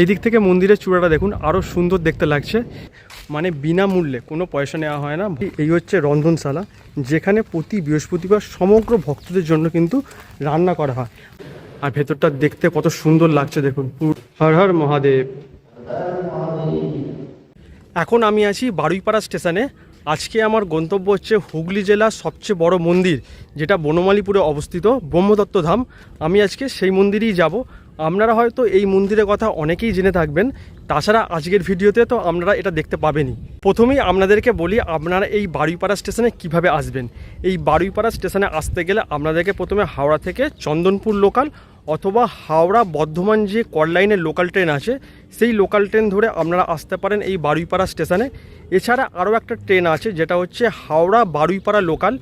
এই দিক থেকে মন্দিরের চূড়াটা দেখুন আরও সুন্দর দেখতে লাগছে। মানে বিনামূল্যে, কোনো পয়সা নেওয়া হয় না। এই হচ্ছে রন্ধনশালা, যেখানে প্রতি বৃহস্পতিবার সমগ্র ভক্তদের জন্য কিন্তু রান্না করা হয়। আর ভেতরটা দেখতে কত সুন্দর লাগছে দেখুন হর হর মহাদেব। এখন আমি আছি বারুইপাড়া স্টেশনে। আজকে আমার গন্তব্য হচ্ছে হুগলি জেলার সবচেয়ে বড় মন্দির, যেটা বনমালীপুরে অবস্থিত ব্রহ্মদত্ত ধাম। আমি আজকে সেই মন্দিরেই যাব। আপনারা হয়তো এই মন্দিরের কথা অনেকেই জেনে থাকবেন, তাছাড়া আজকের ভিডিওতে তো আপনারা এটা দেখতে পাবেনই। প্রথমেই আপনাদেরকে বলি, আপনারা এই বারুইপাড়া স্টেশনে কীভাবে আসবেন? এই বারুইপাড়া স্টেশনে আসতে গেলে আপনাদেরকে প্রথমে হাওড়া থেকে চন্দনপুর লোকাল অথবা হাওড়া বর্ধমান যে কল লোকাল ট্রেন আছে, সেই লোকাল ট্রেন ধরে আপনারা আসতে পারেন এই বারুইপাড়া স্টেশনে। এছাড়া আরও একটা ট্রেন আছে, যেটা হচ্ছে হাওড়া বারুইপাড়া লোকাল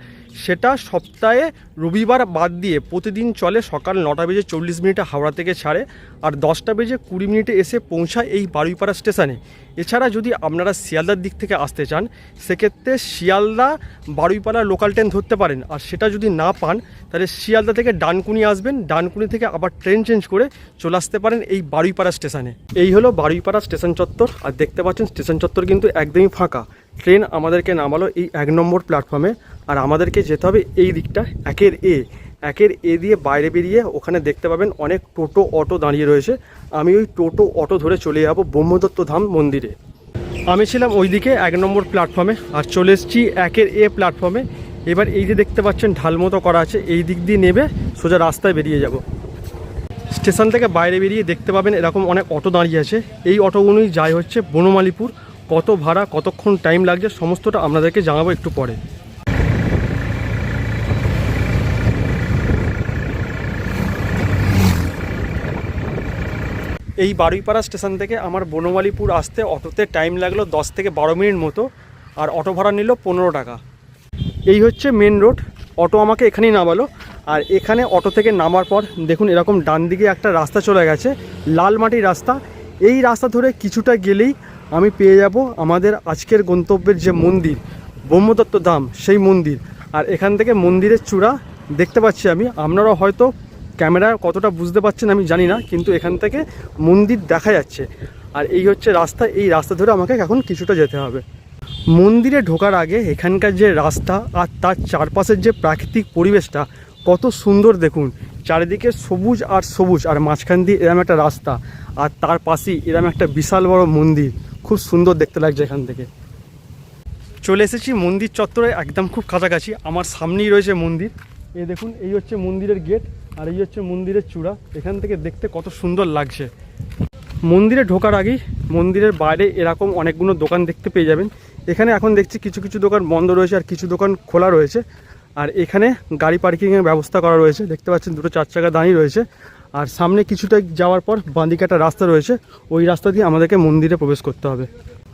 সেটা সপ্তাহে রবিবার বাদ দিয়ে প্রতিদিন চলে সকাল নটা বেজে চল্লিশ মিনিটে হাওড়া থেকে ছাড়ে, আর দশটা বেজে কুড়ি মিনিটে এসে পৌঁছায় এই বারুইপাড়া স্টেশনে। এছাড়া যদি আপনারা শিয়ালদার দিক থেকে আসতে চান, সেক্ষেত্রে শিয়ালদা বারুইপাড়া লোকাল ট্রেন ধরতে পারেন। আর সেটা যদি না পান, তাহলে শিয়ালদা থেকে ডানকুনি আসবেন। ডানকুনি থেকে আবার ট্রেন চেঞ্জ করে চলে আসতে পারেন এই বারুইপাড়া স্টেশনে এই হলো বারুইপাড়া স্টেশন চত্বর। আর দেখতে পাচ্ছেন স্টেশন চত্বর কিন্তু একদমই ফাঁকা। ট্রেন আমাদেরকে নামালো এই এক নম্বর প্ল্যাটফর্মে আর আমাদেরকে যেতে হবে এই দিকটা, একের এ। একের এ দিয়ে বাইরে বেরিয়ে ওখানে দেখতে পাবেন অনেক টোটো অটো দাঁড়িয়ে রয়েছে। আমি ওই টোটো অটো ধরে চলে যাব ব্রহ্মদত্ত ধাম মন্দিরে। আমি ছিলাম ওইদিকে এক নম্বর প্ল্যাটফর্মে আর চলে এসেছি একের এ প্ল্যাটফর্মে এবার এই যে দেখতে পাচ্ছেন ঢাল মতো করা আছে, এই দিক দিয়ে নেবে সোজা রাস্তায় বেরিয়ে যাব। স্টেশন থেকে বাইরে বেরিয়ে দেখতে পাবেন এরকম অনেক অটো দাঁড়িয়ে আছে। এই অটোগুলোই যায় হচ্ছে বনমালীপুর। কত ভাড়া, কতক্ষণ টাইম লাগছে, সমস্তটা আপনাদেরকে জানাব একটু পরে। এই বারুইপাড়া স্টেশন থেকে আমার বনমালীপুর আসতে অটোতে টাইম লাগল দশ থেকে বারো মিনিট মতো, আর অটো ভাড়া নিল পনেরো টাকা। এই হচ্ছে মেন রোড অটো আমাকে এখানেই নামালো, আর এখানে অটো থেকে নামার পর দেখুন এরকম ডান দিকে একটা রাস্তা চলে গেছে, লাল মাটির রাস্তা। এই রাস্তা ধরে কিছুটা গেলেই আমি পেয়ে যাব আমাদের আজকের গন্তব্যের যে মন্দির, ব্রহ্মদত্ত ধাম, সেই মন্দির। আর এখান থেকে মন্দিরের চূড়া দেখতে পাচ্ছি আমি আপনারা হয়তো ক্যামেরা কতটা বুঝতে পারছেন আমি জানি না, কিন্তু এখান থেকে মন্দির দেখা যাচ্ছে। আর এই হচ্ছে রাস্তা, এই রাস্তা ধরে আমাকে এখন কিছুটা যেতে হবে। মন্দিরে ঢোকার আগে এখানকার যে রাস্তা আর তার চারপাশের যে প্রাকৃতিক পরিবেশটা, কত সুন্দর দেখুন। চারিদিকে সবুজ আর সবুজ, আর মাঝখান দিয়ে এরম একটা রাস্তা, আর তার পাশেই এরম একটা বিশাল বড় মন্দির। খুব সুন্দর দেখতে লাগছে এখান থেকে। চলে এসেছি মন্দির চত্বরে, একদম খুব কাছাকাছি। আমার সামনেই রয়েছে মন্দির। এই দেখুন, এই হচ্ছে মন্দিরের গেট। আর এই হচ্ছে মন্দিরের চূড়া। এখান থেকে দেখতে কত সুন্দর লাগছে। মন্দিরে ঢোকার আগেই মন্দিরের বাইরে এরকম অনেকগুলো দোকান দেখতে পেয়ে যাবেন। এখানে এখন দেখছি কিছু কিছু দোকান বন্ধ রয়েছে আর কিছু দোকান খোলা রয়েছে। আর এখানে গাড়ি পার্কিংয়ের ব্যবস্থা করা রয়েছে। দেখতে পাচ্ছেন দুটো চার চাকা দাঁড়িয়ে রয়েছে। আর সামনে কিছুটা যাওয়ার পর বাঁদিকে একটা রাস্তা রয়েছে। ওই রাস্তা দিয়ে আমাদেরকে মন্দিরে প্রবেশ করতে হবে।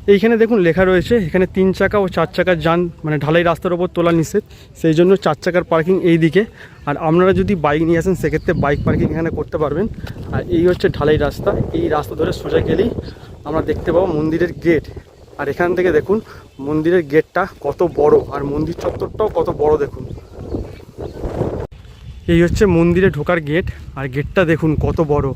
এইখানে দেখুন লেখা রয়েছে, এখানে তিন চাকা ও চার চাকার যান মানে ঢালাই রাস্তার ওপর তোলা নিষেধ। সেই জন্য চার চাকার পার্কিং এই দিকে। আর আপনারা যদি বাইক নিয়ে আসেন, সেক্ষেত্রে বাইক পার্কিং এখানে করতে পারবেন। আর এই হচ্ছে ঢালাই রাস্তা। এই রাস্তা ধরে সোজা গেলেই আমরা দেখতে পাবো মন্দিরের গেট আর এখান থেকে দেখুন, মন্দিরের গেটটা কত বড়, আর মন্দির চত্বরটাও কত বড় দেখুন। এই হচ্ছে মন্দিরে ঢোকার গেট আর গেটটা দেখুন কত বড়।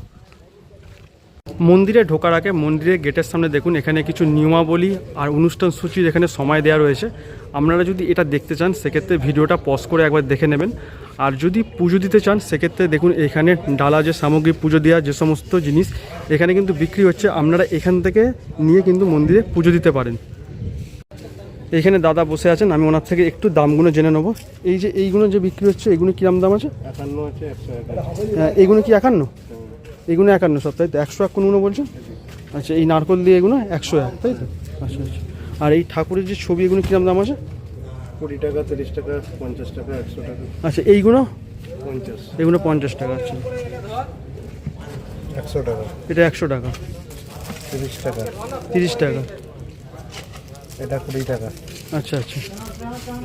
মন্দিরে ঢোকার আগে মন্দিরের গেটের সামনে দেখুন এখানে কিছু নিয়মাবলী আর অনুষ্ঠান সূচির এখানে সময় দেওয়া রয়েছে। আপনারা যদি এটা দেখতে চান সেক্ষেত্রে ভিডিওটা পজ করে একবার দেখে নেবেন। আর যদি পুজো দিতে চান সেক্ষেত্রে দেখুন এখানে ডালা যে সামগ্রী পুজো দেওয়া যে সমস্ত জিনিস এখানে কিন্তু বিক্রি হচ্ছে। আপনারা এখান থেকে নিয়ে কিন্তু মন্দিরে পুজো দিতে পারেন। এখানে দাদা বসে আছেন আমি ওনার থেকে একটু দামগুলো জেনে নেব। এই যে এইগুলো যে বিক্রি হচ্ছে এগুলো কিরম দাম আছে? একান্ন আছে একশো একান্ন। হ্যাঁ, এইগুলো কি একান্ন? এগুলো একান্ন সব তাই তো? একশো এক কোনগুলো বলছেন? আচ্ছা এই নারকল দিয়ে এগুলো একশো এক তাই তো? আচ্ছা আচ্ছা। আর এই ঠাকুরের যে ছবি এগুলো কিরম দাম আছে? কুড়ি টাকা তিরিশ টাকা পঞ্চাশ টাকা একশো টাকা। আচ্ছা এইগুলো? পঞ্চাশ। এগুলো পঞ্চাশ টাকা আচ্ছা। একশো টাকা। এটা একশো টাকা। তিরিশ টাকা। তিরিশ টাকা। এটা কুড়ি টাকা। আচ্ছা আচ্ছা।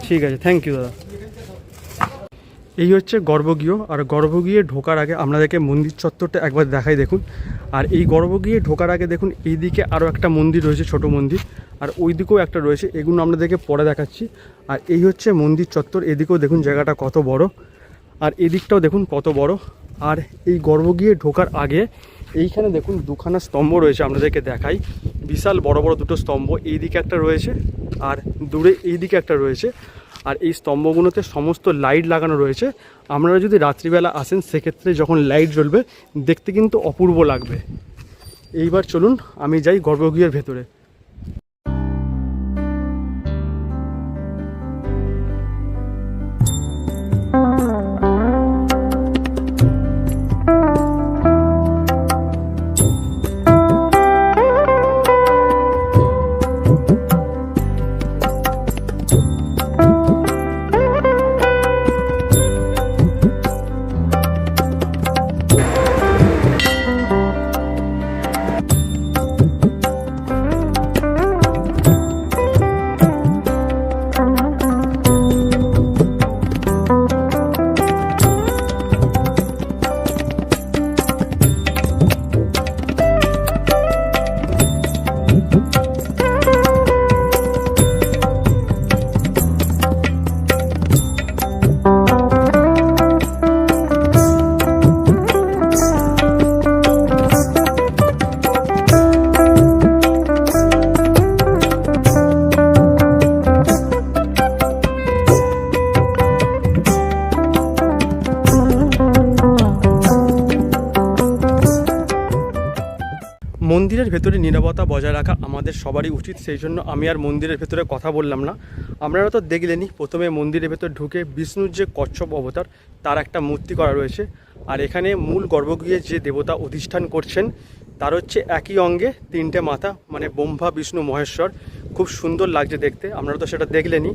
ঠিক আছে থ্যাংক ইউ দাদা। এই হচ্ছে গর্ভগৃহ, আর গর্ভগৃহে ঢোকার আগে আপনাদেরকে মন্দির চত্বরটা একবার দেখাই দেখুন। আর এই গর্ভগৃহে ঢোকার আগে দেখুন এই দিকে আরও একটা মন্দির রয়েছে, ছোট মন্দির। আর ওই দিকেও একটা রয়েছে, এগুলো আপনাদেরকে পরে দেখাচ্ছি। আর এই হচ্ছে মন্দির চত্বর, এদিকেও দেখুন জায়গাটা কত বড়। আর এদিকটাও দেখুন কত বড়। আর এই গর্ভগৃহে ঢোকার আগে এইখানে দেখুন দুখানা স্তম্ভ রয়েছে, আপনাদেরকে দেখাই। বিশাল বড় বড় দুটো স্তম্ভ এই দিকে একটা রয়েছে, আর দূরে এই দিকে একটা রয়েছে। আর এই স্তম্ভগুলোতে সমস্ত লাইট লাগানো রয়েছে। আপনারা যদি রাত্রিবেলা আসেন, সেক্ষেত্রে যখন লাইট জ্বলবে, দেখতে কিন্তু অপূর্ব লাগবে। এইবার চলুন, আমি যাই গর্ভগৃহের ভেতরে। মন্দিরের ভেতরে নিরাপত্তা বজায় রাখা আমাদের সবারই উচিত, সেই জন্য আমি আর মন্দিরের ভেতরে কথা বললাম না। আপনারা তো দেখলেনই, প্রথমে মন্দিরের ভেতর ঢুকে বিষ্ণুর যে কচ্ছপ অবতার, তার একটা মূর্তি করা রয়েছে। আর এখানে মূল গর্ভগৃহে যে দেবতা অধিষ্ঠান করছেন তার হচ্ছে একই অঙ্গে তিনটে মাথা মানে ব্রহ্মা, বিষ্ণু, মহেশ্বর। খুব সুন্দর লাগছে দেখতে, আপনারা তো সেটা দেখলেনই।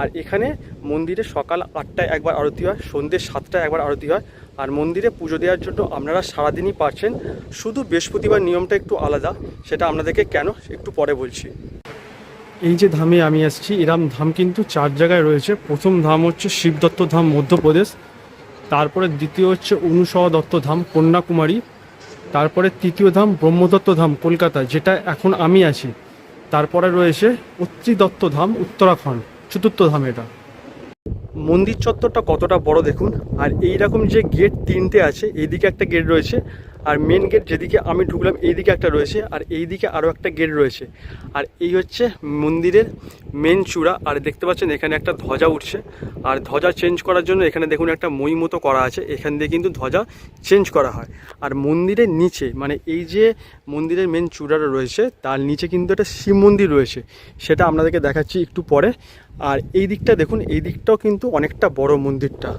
আর এখানে মন্দিরে সকাল আটটায় একবার আরতি হয়, সন্ধ্যে সাতটায় একবার আরতি হয়। আর মন্দিরে পুজো দেওয়ার জন্য আপনারা সারাদিনই পারছেন। শুধু বৃহস্পতিবার নিয়মটা একটু আলাদা, সেটা আপনাদেরকে কেন একটু পরে বলছি। এই যে ধামে আমি আসছি, এরম ধাম কিন্তু চার জায়গায় রয়েছে। প্রথম ধাম হচ্ছে শিবদত্ত ধাম, মধ্যপ্রদেশ। তারপরে দ্বিতীয় হচ্ছে অনুসহ দত্ত ধাম, কন্যাকুমারী। তারপরে তৃতীয় ধাম, ব্রহ্মদত্ত ধাম, কলকাতা, যেটা এখন আমি আছি। তারপরে রয়েছে অত্রি দত্ত ধাম, উত্তরাখণ্ড, চতুর্থ ধাম এটা। মন্দির চত্বরটা কতটা বড় দেখুন, আর এইরকম যে গেট তিনটে আছে, এইদিকে একটা গেট রয়েছে। আর মেন গেট যেদিকে আমি ঢুকলাম, এইদিকে একটা রয়েছে, আর এইদিকে আরও একটা গেট রয়েছে। আর এই হচ্ছে মন্দিরের মেন চূড়া, আর দেখতে পাচ্ছেন এখানে একটা ধ্বজা উঠছে। আর ধ্বজা চেঞ্জ করার জন্য এখানে দেখুন একটা মই মতো করা আছে, এখান দিয়ে কিন্তু ধ্বজা চেঞ্জ করা হয়। আর মন্দিরের নিচে মানে এই যে মন্দিরের মেন চূড়াটা রয়েছে, তার নিচে কিন্তু একটা শিব মন্দির রয়েছে, সেটা আপনাদেরকে দেখাচ্ছি একটু পরে। আর এই দিকটা দেখুন, এই দিকটাও কিন্তু অনেকটা বড় মন্দিরটা।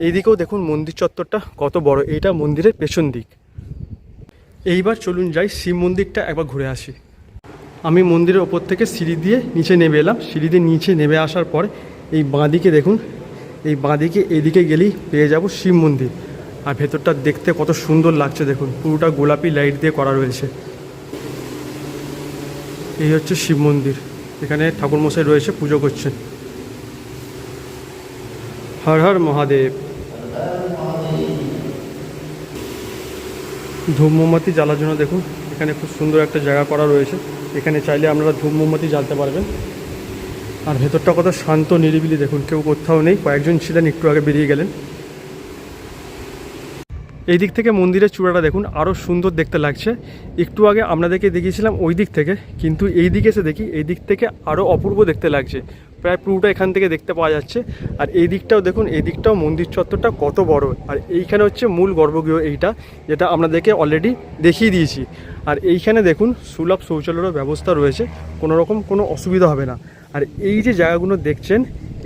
এইদিকেও দেখুন মন্দির চত্বরটা কত বড়, এইটা মন্দিরের পেছন দিক। এইবার চলুন যাই, শিব মন্দিরটা একবার ঘুরে আসি। আমি মন্দিরের ওপর থেকে সিঁড়ি দিয়ে নিচে নেমে এলাম। সিঁড়ি দিয়ে নিচে নেমে আসার পর এই বাঁদিকে দেখুন, এই বাঁদিকে এদিকে গেলেই পেয়ে যাব শিব মন্দির। আর ভেতরটা দেখতে কত সুন্দর লাগছে দেখুন, পুরোটা গোলাপি লাইট দিয়ে করা রয়েছে। এই হচ্ছে শিব মন্দির, এখানে ঠাকুরমশাই রয়েছে, পুজো করছেন। হর হর মহাদেব। ধূপ মোমবাতি জ্বালার জন্য দেখুন, এখানে খুব সুন্দর একটা জায়গা করা রয়েছে। এখানে চাইলে আপনারা ধূপ মোমবাতি জ্বালতে পারবেন। আর ভেতরটা কত শান্ত, নিরিবিলি দেখুন, কেউ কোথাও নেই। কয়েকজন ছিলেন, একটু আগে বেরিয়ে গেলেন। এই দিক থেকে মন্দিরের চূড়াটা দেখুন আরও সুন্দর দেখতে লাগছে। একটু আগে আপনাদেরকে দেখিয়েছিলাম ওই দিক থেকে, কিন্তু এই দিকে এসে দেখি এই দিক থেকে আরও অপূর্ব দেখতে লাগছে। প্রায় পুরোটা এখান থেকে দেখতে পাওয়া যাচ্ছে। আর এই দিকটাও দেখুন, এই দিকটাও মন্দির চত্বরটা কত বড়। আর এইখানে হচ্ছে মূল গর্ভগৃহ এইটা, যেটা আপনাদেরকে অলরেডি দেখিয়ে দিয়েছি। আর এইখানে দেখুন, সুলভ শৌচালয়েরও ব্যবস্থা রয়েছে কোনো রকম কোনো অসুবিধা হবে না। আর এই যে জায়গাগুলো দেখছেন,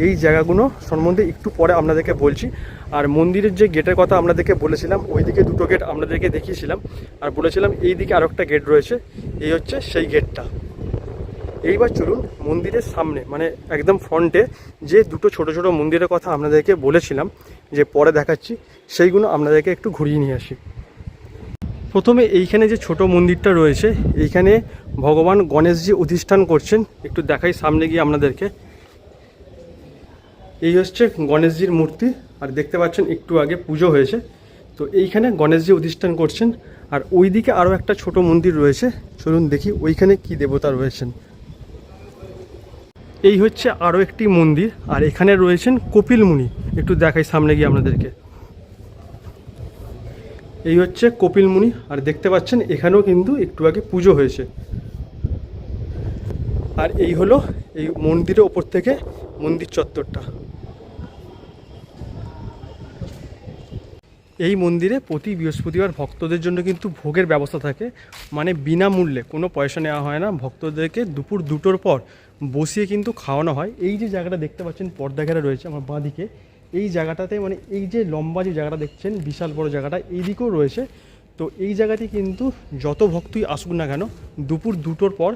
এই জায়গাগুলো সম্বন্ধে একটু পরে আপনাদেরকে বলছি। আর মন্দিরের যে গেটের কথা আপনাদেরকে বলেছিলাম ওইদিকে দুটো গেট আপনাদেরকে দেখিয়েছিলাম। আর বলেছিলাম, এই দিকে আরও একটা গেট রয়েছে, এই হচ্ছে সেই গেটটা এইবার চলুন মন্দিরের সামনে মানে একদম ফ্রন্টে যে দুটো ছোট ছোট মন্দিরের কথা আপনাদেরকে বলেছিলাম, যে পরে দেখাচ্ছি, সেইগুলো আপনাদেরকে একটু ঘুরিয়ে নিয়ে আসি। প্রথমে এইখানে যে ছোট মন্দিরটা রয়েছে, এইখানে ভগবান গণেশজি অধিষ্ঠান করছেন, একটু দেখাই সামনে গিয়ে আপনাদেরকে। এই হচ্ছে গণেশজির মূর্তি, আর দেখতে পাচ্ছেন একটু আগে পুজো হয়েছে। তো এইখানে গণেশজি অধিষ্ঠান করছেন, আর ওইদিকে আরও একটা ছোট মন্দির রয়েছে, চলুন দেখি ওইখানে কি দেবতা রয়েছেন। এই হচ্ছে আরও একটি মন্দির, আর এখানে রয়েছেন কপিল মুনি। একটু দেখাই সামনে গিয়ে আপনাদেরকে। এই হচ্ছে কপিল মুনি, আর দেখতে পাচ্ছেন এখানেও কিন্তু একটু আগে পুজো হয়েছে। আর এই হলো এই মন্দিরের ওপর থেকে মন্দির চত্বরটা। এই মন্দিরে প্রতি বৃহস্পতিবার ভক্তদের জন্য কিন্তু ভোগের ব্যবস্থা থাকে। মানে বিনামূল্যে, কোনো পয়সা নেওয়া হয় না। ভক্তদেরকে দুপুর দুটোর পর বসিয়ে কিন্তু খাওয়ানো হয়। এই যে জায়গাটা দেখতে পাচ্ছেন, পর্দা ঘেরা রয়েছে আমার বাঁ দিকে। এই জায়গাটাতে মানে এই যে লম্বা যে জায়গাটা দেখছেন, বিশাল বড় জায়গাটা, এই দিকেও রয়েছে। তো এই জায়গাতে কিন্তু যত ভক্তই আসুক না কেন, দুপুর দুটোর পর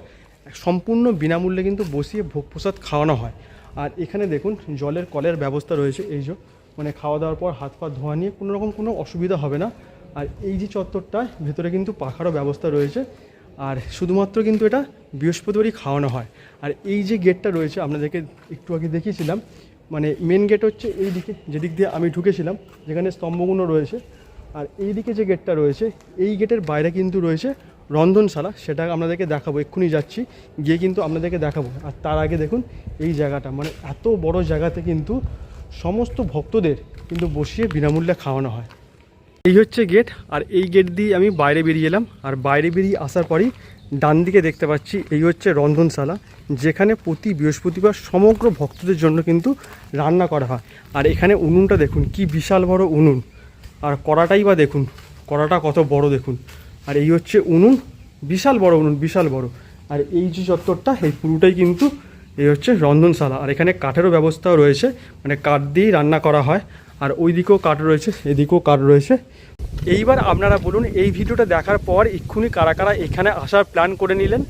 সম্পূর্ণ বিনামূল্যে কিন্তু বসিয়ে ভোগ প্রসাদ খাওয়ানো হয়। আর এখানে দেখুন, জলের কলের ব্যবস্থা রয়েছে। এই যে মানে খাওয়া দাওয়ার পর হাত পা ধোয়া নিয়ে কোনো রকম কোনো অসুবিধা হবে না। আর এই যে চত্বরটা ভেতরে কিন্তু পাখারও ব্যবস্থা রয়েছে। আর শুধুমাত্র কিন্তু এটা বৃহস্পতিবারই খাওয়ানো হয়। আর এই যে গেটটা রয়েছে, আপনাদেরকে একটু আগে দেখিয়েছিলাম মানে মেন গেট হচ্ছে এই দিকে, যেদিক দিয়ে আমি ঢুকেছিলাম, যেখানে স্তম্ভগুলো রয়েছে। আর এই দিকে যে গেটটা রয়েছে, এই গেটের বাইরে কিন্তু রয়েছে রন্ধনশালা, সেটা আপনাদেরকে দেখাবো, এক্ষুনি যাচ্ছি, গিয়ে কিন্তু আপনাদেরকে দেখাবো। আর তার আগে দেখুন, এই জায়গাটা মানে এত বড় জায়গাতে কিন্তু সমস্ত ভক্তদের কিন্তু বসিয়ে বিনামূল্যে খাওয়ানো হয়। এই হচ্ছে গেট আর এই গেট দিয়ে আমি বাইরে বেরিয়ে এলাম। আর বাইরে বেরিয়ে আসার পরই ডান দিকে দেখতে পাচ্ছি, এই হচ্ছে রন্ধনশালা, যেখানে প্রতি বৃহস্পতিবার সমগ্র ভক্তদের জন্য কিন্তু রান্না করা হয়। আর এখানে উনুনটা দেখুন, কি বিশাল বড় উনুন। আর কড়াটাই বা দেখুন, কড়াটা কত বড় দেখুন। আর এই হচ্ছে উনুন, বিশাল বড় উনুন, বিশাল বড়। আর এই যে চত্বরটা, এই পুরোটাই কিন্তু এই হচ্ছে রন্ধনশালা। আর এখানে কাঠেরও ব্যবস্থাও রয়েছে মানে কাঠ দিয়েই রান্না করা হয়। আর ওই দিকেও কাঠ রয়েছে, এদিকেও কাঠ রয়েছে। এইবার আপনারা বলুন, এই ভিডিওটা দেখার পর এক্ষুনি কারা কারা এখানে আসার প্ল্যান করে নিলেন।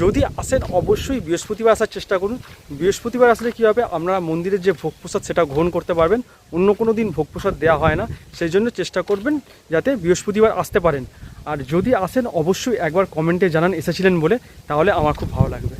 যদি আসেন, অবশ্যই বৃহস্পতিবার আসার চেষ্টা করুন। বৃহস্পতিবার আসলে কী হবে, আপনারা মন্দিরের যে ভোগ প্রসাদ সেটা গ্রহণ করতে পারবেন। অন্য কোনো দিন ভোগ প্রসাদ দেওয়া হয় না, সেই জন্য চেষ্টা করবেন যাতে বৃহস্পতিবার আসতে পারেন। আর যদি আসেন, অবশ্যই একবার কমেন্টে জানান এসেছিলেন বলে, তাহলে আমার খুব ভালো লাগবে।